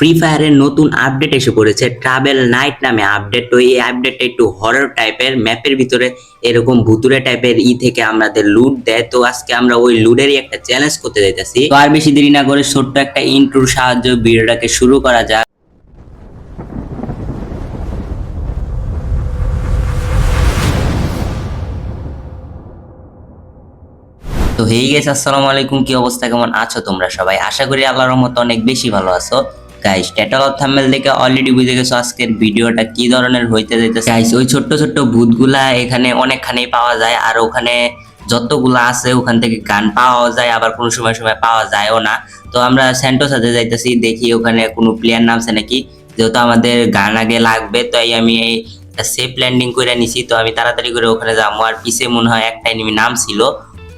Free ফায়ারের নতুন update এসে পড়েছে। ট্রাভেল নাইট নামে আপডেট তো এই আপডেটটা একটু হরর টাইপের ম্যাপের ভিতরে এরকম ভুতুরে টাইপের ই থেকে আমাদের লুট দেয়। তো আজকে আমরা ওই লুডেরই একটা চ্যালেঞ্জ করতে যাইতেছি। তো আর বেশি দেরি না করে ছোট্ট একটা ইন্ট্রোর সাহায্য ভিডিওটাকে শুরু করা যাক। তো হেই গেছে আসসালামু আলাইকুম। কি অবস্থা? কেমন আছো তোমরা সবাই? আশা করি আল্লাহর রহমতে অনেক বেশি ভালো আছো। গাইস অফ থাম্বনেল দেখে অলরেডি বুঝে গেছো আজকের ভিডিওটা কি ধরনের হইতে যাইতেছে। গাইস ওই ছোট্ট ছোট্ট ভূতগুলা এখানে অনেকখানেই পাওয়া যায় আর ওখানে যতগুলা আছে ওখান থেকে গান পাওয়া যায়, আবার কোনো সময় সময় পাওয়া যায়ও না। তো আমরা স্যান্টোসাতে যাইতেছি, দেখি ওখানে কোনো প্লেয়ার নামছে নাকি, যেহেতু আমাদের গান আগে লাগবে, তাই আমি এই সেফ ল্যান্ডিং করে নিছি। তো আমি তাড়াতাড়ি করে ওখানে যাব। আর পিছে মনে হয় একটা এনিমি নাম ছিল।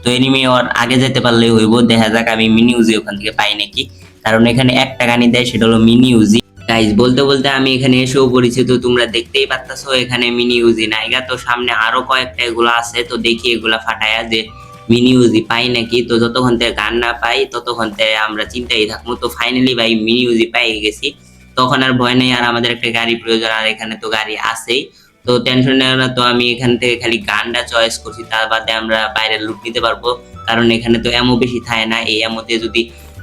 তো এনিমি ওর আগে যেতে পারলে হইব। দেখা যাক আমি মিনি ইউজি ওখান থেকে পাই নাকি। কারণ এখানে একটা গানই দেয়, সেটা হলো মিনি ইউজি গাইজ বলতে বলতে আমি এখানে এসেও পড়েছি, তো তোমরা দেখতেই পারতাছো এখানে মিনি ইউজি নাইগা তো সামনে আরও কয়েকটা এগুলো আছে, তো দেখি এগুলা ফাটায়া যে মিনি ইউজি পাই নাকি। তো যতক্ষণ থেকে গান না পাই, ততক্ষণ থেকে আমরা চিন্তাই থাকব। তো ফাইনালি ভাই মিনি ইউজি পাই গেছি। তখন আর ভয় নেই, আর আমাদের একটা গাড়ি প্রয়োজন, আর এখানে তো গাড়ি আছেই। তো টেনশন নেই না, তো আমি এখান থেকে খালি গানটা চয়েস করছি, তার বাদে আমরা বাইরে লুট নিতে পারব। কারণ এখানে তো এমও বেশি থাকে না, এই এমোতে যদি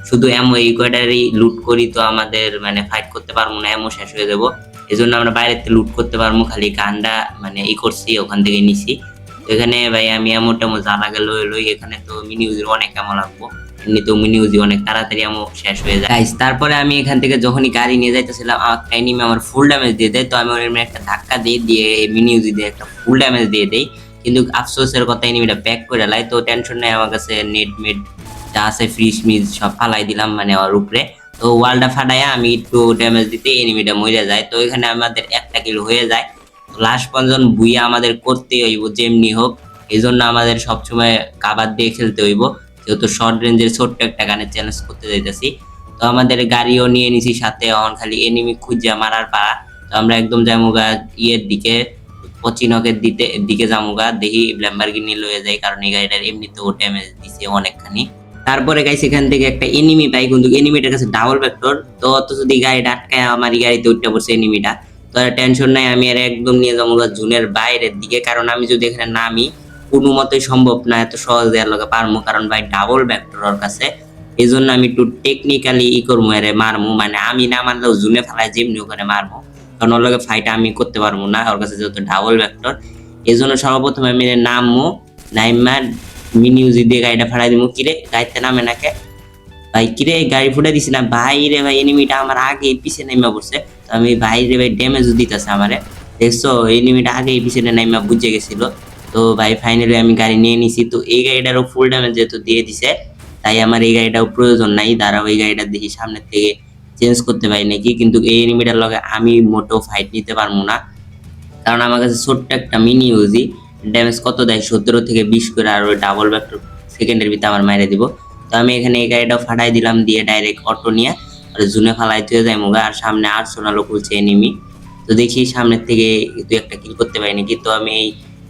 শুধু এমও এই কয়টারই লুট করি, তো আমাদের মানে ফাইট করতে পারব না এমও শেষ হয়ে যাব। এই জন্য আমরা বাইরেতে লুট করতে পারব, খালি গানটা মানে ই করছি, ওখান থেকে নিছি। এখানে ভাই আমি এমন টেমো লাগে লই লই এখানে তো মিনি অনেক এমন লাগবো। এমনিতেও মিনি ইউজি অনেক তাড়াতাড়ি এমন শেষ হয়ে যায়। Guys, তারপরে আমি এখান থেকে যখনই গাড়ি নিয়ে যাইতেছিলাম আমার এনিমি আমার ফুল ড্যামেজ দিয়ে দেয়। তো আমি ওর একটা ধাক্কা দিয়ে দিয়ে মিনি ইউজি দিয়ে একটা ফুল ড্যামেজ দিয়ে দেই। কিন্তু আফসোসের কথা এনিমিটা ব্যাক করে লাই তো টেনশন নেই আমার কাছে নেট মেট যা আছে ফ্রিজ মিজ সব ফালাই দিলাম মানে ওর উপরে। তো ওয়ালটা ফাটাইয়া আমি একটু ড্যামেজ দিতে এনিমিটা মরে যায়। তো এখানে আমাদের একটা কিল হয়ে যায়। লাস্ট পর্যন্ত বুইয়া আমাদের করতেই হইব যেমনি হোক এই জন্য আমাদের সবসময় কাবার দিয়ে খেলতে হইব। যেহেতু শর্ট রেঞ্জের ছোট্ট একটা গানের চ্যালেঞ্জ করতে যাইতেছি, তো আমাদের গাড়িও নিয়ে নিছি সাথে অন খালি এনিমি খুঁজা মারার পাড়া তো আমরা একদম যামুগা ইয়ের দিকে, পচিনকের দিতে, দিকে যামুগা, দেখি ল্যাম্বারগিনি লয়ে যাই, কারণ এই গাড়িটার এমনিতেও ড্যামেজ দিছে অনেকখানি। তারপরে গাইছে এখান থেকে একটা এনিমি পাই, কিন্তু এনিমিটার কাছে ডাবল ভেক্টর তো অত যদি গাড়িটা আটকায় আমার গাড়িতে উঠতে পড়ছে এনিমিটা তো টেনশন নাই, আমি আর একদম নিয়ে যাব জুনের বাইরের দিকে, কারণ আমি যদি এখানে নামি কোনো মতেই সম্ভব না, এত সহজ দেওয়ার লগে পারব কারণ ভাই ডাবল ভেক্টর ওর কাছে। এই জন্য আমি একটু টেকনিক্যালি ই করব এরে, মারমু মানে আমি না মারলেও জুনে ফেলায় যেমনি ওখানে মারবো কারণ ওর লগে ফাইট আমি করতে পারব না, ওর কাছে যেহেতু ডাবল ভেক্টর এই জন্য সর্বপ্রথম আমি নামমু, নাইমা মিনি ইউজি দিয়ে গাড়িটা ফাড়াই দিমু। কিরে, গাড়িতে নামে নাকে? ভাই, কিরে, গাড়ি ফুটে দিছি না? ভাই রে ভাই এনিমিটা আমার আগে পিছে নেমে পড়ছে। তো আমি ভাই রে ভাই ড্যামেজ দিতেছে আমারে। দেখছ এনিমিটা আগে পিছনে নেমে বুঝে গেছিল। তো ভাই ফাইনালি আমি গাড়ি নিয়ে নিছি। তো এই গাড়িটারও ফুল ড্যামেজ যেহেতু দিয়ে দিছে, তাই আমার এই গাড়িটাও প্রয়োজন নাই। দাঁড়াও, এই গাড়িটা দেখি সামনের থেকে চেঞ্জ করতে পারি নাকি? কিন্তু এই এনিমিটার লগে আমি মোটেও ফাইট নিতে পারব না। কারণ আমার কাছে ছোট্ট একটা মিনি ইউজি ড্যামেজ কত দেয়? সতেরো থেকে বিশ করে আর ওই ডাবল ব্যাক্টর সেকেন্ডের ভিতরে আমার মাইরে দিব। তো আমি এখানে এই গাড়িটাও ফাটাই দিলাম, দিয়ে ডাইরেক্ট অটো নিয়ে আর জুনে ফালাই তুই যায় মুগা। আর সামনে আর সোনালো খুলছে এনিমি তো দেখি সামনের থেকে তুই একটা কিল করতে পারি নাকি? তো আমি এই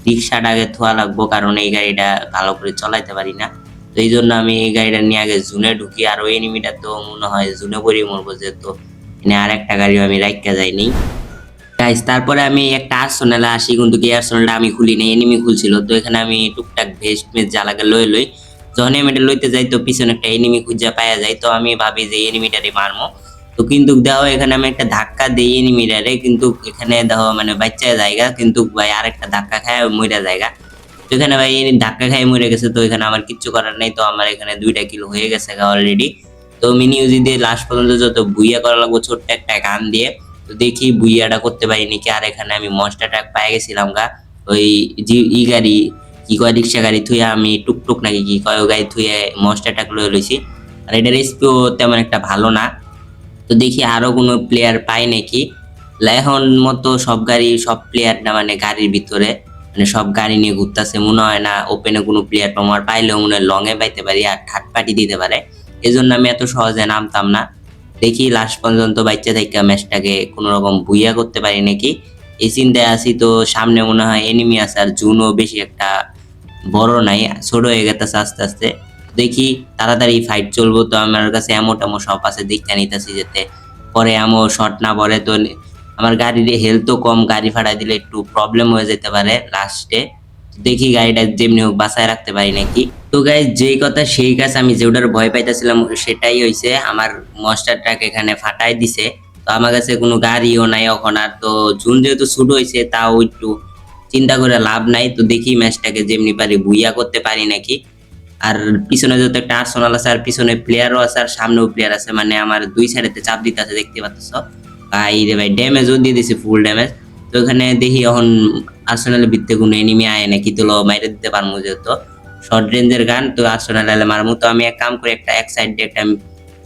রিক্সাটা আগে থোয়া লাগবো, কারণ এই গাড়িটা ভালো করে চলাইতে পারি না। তো এই জন্য আমি এই গাড়িটা নিয়ে আগে জুনে ঢুকি, আর ওই এনিমিটা তো মনে হয় জুনে পরেই মরবো যেহেতু। এনে আর একটা গাড়িও আমি রাইখা যাইনি গাইস তারপরে আমি একটা আর্সোনালে আসি, কিন্তু কি আর্সোনালটা আমি খুলি নাই এনিমি খুলছিল। তো এখানে আমি টুকটাক ভেস্ট মেজ জ্বালাকে লই লই যখন এমিটা লইতে যাই, তো পিছনে একটা এনিমি খুঁজা পাওয়া যায়। তো আমি ভাবি যে এনিমিটারে মারমো। তো কিন্তু দেখো, এখানে আমি একটা ধাক্কা দিই এনিমিটারে কিন্তু এখানে দেখো মানে বাচ্চা জায়গা, কিন্তু ভাই আরেকটা ধাক্কা খায়, মইরা জায়গা। তো এখানে ভাই ধাক্কা খাই মরে গেছে, তো এখানে আমার কিচ্ছু করার নাই, তো আমার এখানে দুইটা কিলো হয়ে গেছে অলরেডি তো মিনি ইউজি দিয়ে লাস্ট পর্যন্ত যত বুইয়া করা লাগবো, ছোট্ট একটা গান দিয়ে, তো দেখি বুইয়াটা করতে পারি কি, আর এখানে আমি মনস্টার ট্যাগ পাই গেছিলাম গা। ওই জি ই গাড়ি, কি কয়, রিক্সা গাড়ি থুয়ে আমি টুকটুক নাকি কি কয় গাড়ি থুয়ে মনস্টার ট্যাগ লয়ে লইছি। আর এটার রেসিপিও তেমন একটা ভালো না। তো দেখি আরও কোনো প্লেয়ার পাই নাকি। এখন মতো সব গাড়ি, সব প্লেয়ার না মানে গাড়ির ভিতরে মানে সব গাড়ি নিয়ে ঘুরতেছে। মনে হয় না ওপেনে কোনো প্লেয়ার আমার পাইলেও মনে হয় লং এ পাইতে পারি আর থার্ড পার্টি দিতে পারে। এই জন্য আমি এত সহজে নামতাম না। দেখি লাস্ট পর্যন্ত বাচ্চা থেকে ম্যাচটাকে কোনো রকম ভুইয়া করতে পারি নাকি। এই চিন্তায় আসি তো সামনে মনে হয় এনিমি আছে আর জুনও বেশি একটা বড় নাই, ছোট হয়ে গেছে আস্তে আস্তে। দেখি তাড়াতাড়ি ফাইট চলবো, তো আমার কাছে এমন টেমো সব আছে, দেখতে নিতেছি যেতে। পরে এমন শর্ট না পরে তো আমার গাড়ির হেলথও কম, গাড়ি ভাড়া দিলে একটু প্রবলেম হয়ে যেতে পারে লাস্টে দেখি গাড়িটা যেমনি হোক বাসায় রাখতে পারি নাকি। তো গাই যেই কথা সেই কাজ আমি যেটার ভয় পাইতেছিলাম, সেটাই হয়েছে আমার মস্টার ট্রাক এখানে ফাটাই দিছে। তো আমার কাছে কোনো গাড়িও নাই এখন, আর তো জুন যেহেতু শুরু হয়েছে তাও একটু চিন্তা করে লাভ নাই। তো দেখি ম্যাচটাকে যেমনি পারি বুইয়া করতে পারি নাকি। আর পিছনে যত একটা আর্সেনাল আছে, আর পিছনে প্লেয়ারও আছে, আর সামনেও প্লেয়ার আছে মানে আমার দুই সাইডেতে চাপ দিতে আছে, দেখতে পাচ্ছ? ভাই রে ভাই ড্যামেজও দিয়ে দিছে ফুল ড্যামেজ তো এখানে দেখি এখন আর্সেনালের বিদ্যে কোনো এনিমি আয় নাকি তো মাইরে দিতে পারব যেহেতু। শর্ট রেঞ্জের গান, তো আর্সেনাল মারমু। তো আমি এক কাম করে, একটা এক সাইড দিয়ে একটা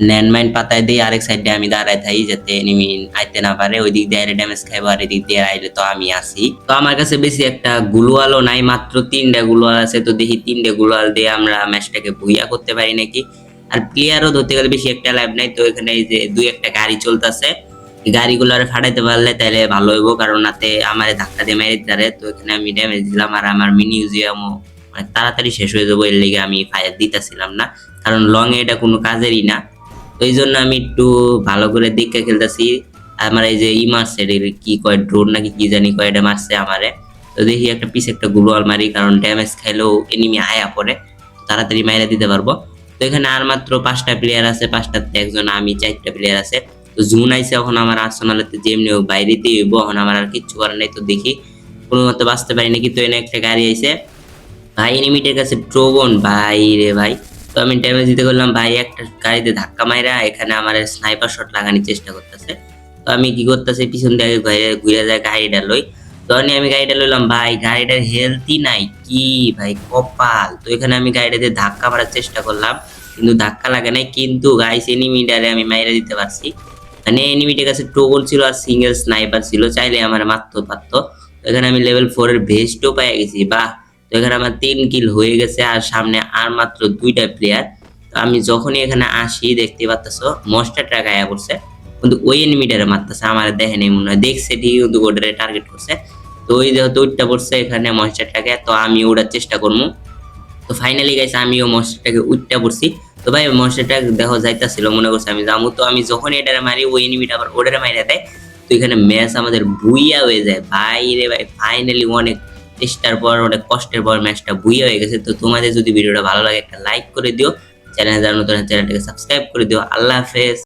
ল্যান্ডমাইন পাতায় দিই আরেক সাইডে আমি দাঁড়ায় থাকি যাতে এনিমি আইতে না পারে। ওই দিক দিয়ে ড্যামেজ খাইবো, আর এদিক দিয়ে আইলে তো আমি আসি তো আমার কাছে বেশি একটা গুলোয়ালও নাই, মাত্র তিনটা গুলোয়াল আছে। তো দেখি তিনটে গুলোয়াল দিয়ে আমরা ম্যাচটাকে ভুইয়া করতে পারি নাকি? আর প্লেয়ারও ধরতে গেলে বেশি একটা লাভ নাই। তো এখানে এই যে দুই একটা গাড়ি চলতেছে। গাড়িগুলো আর ফাটাইতে পারলে তাহলে ভালো হইব, কারণ নাতে আমার ধাক্কা দিয়ে মেরে দিতে তো এখানে আমি ড্যামেজ দিলাম, আর আমার মিউজিয়ামও মানে তাড়াতাড়ি শেষ হয়ে যাব। এর লেগে আমি ফায়ার দিতেছিলাম না। কারণ লং এটা কোনো কাজেরই না। এই জন্য আমি একটু ভালো করে দেখে খেলতেছি। আমার এই যে ই মারছে কি কয়, ড্রোন নাকি কি জানি কয় এটা মারছে আমারে। তো দেখি একটা পিস একটা গুলোয়াল মারি, কারণ ড্যামেজ খাইলেও এনিমি আয়া পড়ে। তাড়াতাড়ি মাইরা দিতে পারব। তো এখানে আর মাত্র পাঁচটা প্লেয়ার আছে, পাঁচটাতে একজন আমি, চারটা প্লেয়ার আছে। তো জুন আইসে এখন আমার আর্সেনালেতে যেমনি হোক বাইরেতেই হইব, এখন আমার আর কিচ্ছু করার নেই। তো দেখি কোনো মতো বাঁচতে পারি নাকি, তো এনে একটা গাড়ি আইসে ভাই এনিমিটের কাছে ট্রোবন ভাই রে ভাই। তো আমি ড্যামেজ দিতে করলাম ভাই, একটা গাড়িতে ধাক্কা মাইরা এখানে আমার স্নাইপার শট লাগানোর চেষ্টা করতেছে। তো আমি কি করতেছি, পিছন দিয়ে ঘুরে ঘুরে যায় গাড়িটা লই। তখনই আমি গাড়িটা লইলাম, ভাই, গাড়িটার হেলথই নাই। কি ভাই, কপাল? তো এখানে আমি গাড়িটাতে ধাক্কা মারার চেষ্টা করলাম, কিন্তু ধাক্কা লাগে নাই। কিন্তু গাইস এনিমিটারে আমি মাইরা দিতে পারছি। মানে এনিমিটের কাছে টোগন ছিল আর সিঙ্গেল স্নাইপার ছিল, চাইলে আমার মারতে পারতো। এখানে আমি লেভেল ফোর এর ভেস্টও পেয়ে গেছি, বাহ! এখানে আমার তিন কিল হয়ে গেছে, আর সামনে আর মাত্র দুইটা প্লেয়ার তো আমি যখনই এখানে আসি দেখতে পাচ্ছ মস্টার আয়া করছে কিন্তু ওই এনিমিটারে মারতেছে, আমার দেখে নেই মনে হয়। দেখছে, ঠিকই কিন্তু ওটারে টার্গেট করছে। তো ওই যেহেতু উঠটা পড়ছে এখানে মস্টারটাকে তো আমি ওড়ার চেষ্টা করব তো ফাইনালি গাইছে আমিও মস্টারটাকে উঠটা পড়ছি। তো ভাই মস্টারটা দেখো যাইতাছিল, মনে করছে আমি যাব তো আমি যখন এটারে মারি, ওই এনিমিটা আবার ওটারে মারিয়ে দেয়। তো এখানে ম্যাচ আমাদের বুইয়া হয়ে যায়। ভাই রে ভাই ফাইনালি অনেক চেষ্টার পর অনেক কষ্টের পর ম্যাচটা বুইয়া হয়ে গেছে। তো তোমাদের যদি ভিডিওটা ভালো লাগে একটা লাইক করে দিও। চ্যানেল যারা নতুন চ্যানেলটাকে সাবস্ক্রাইব করে দিও। আল্লাহ হাফেজ।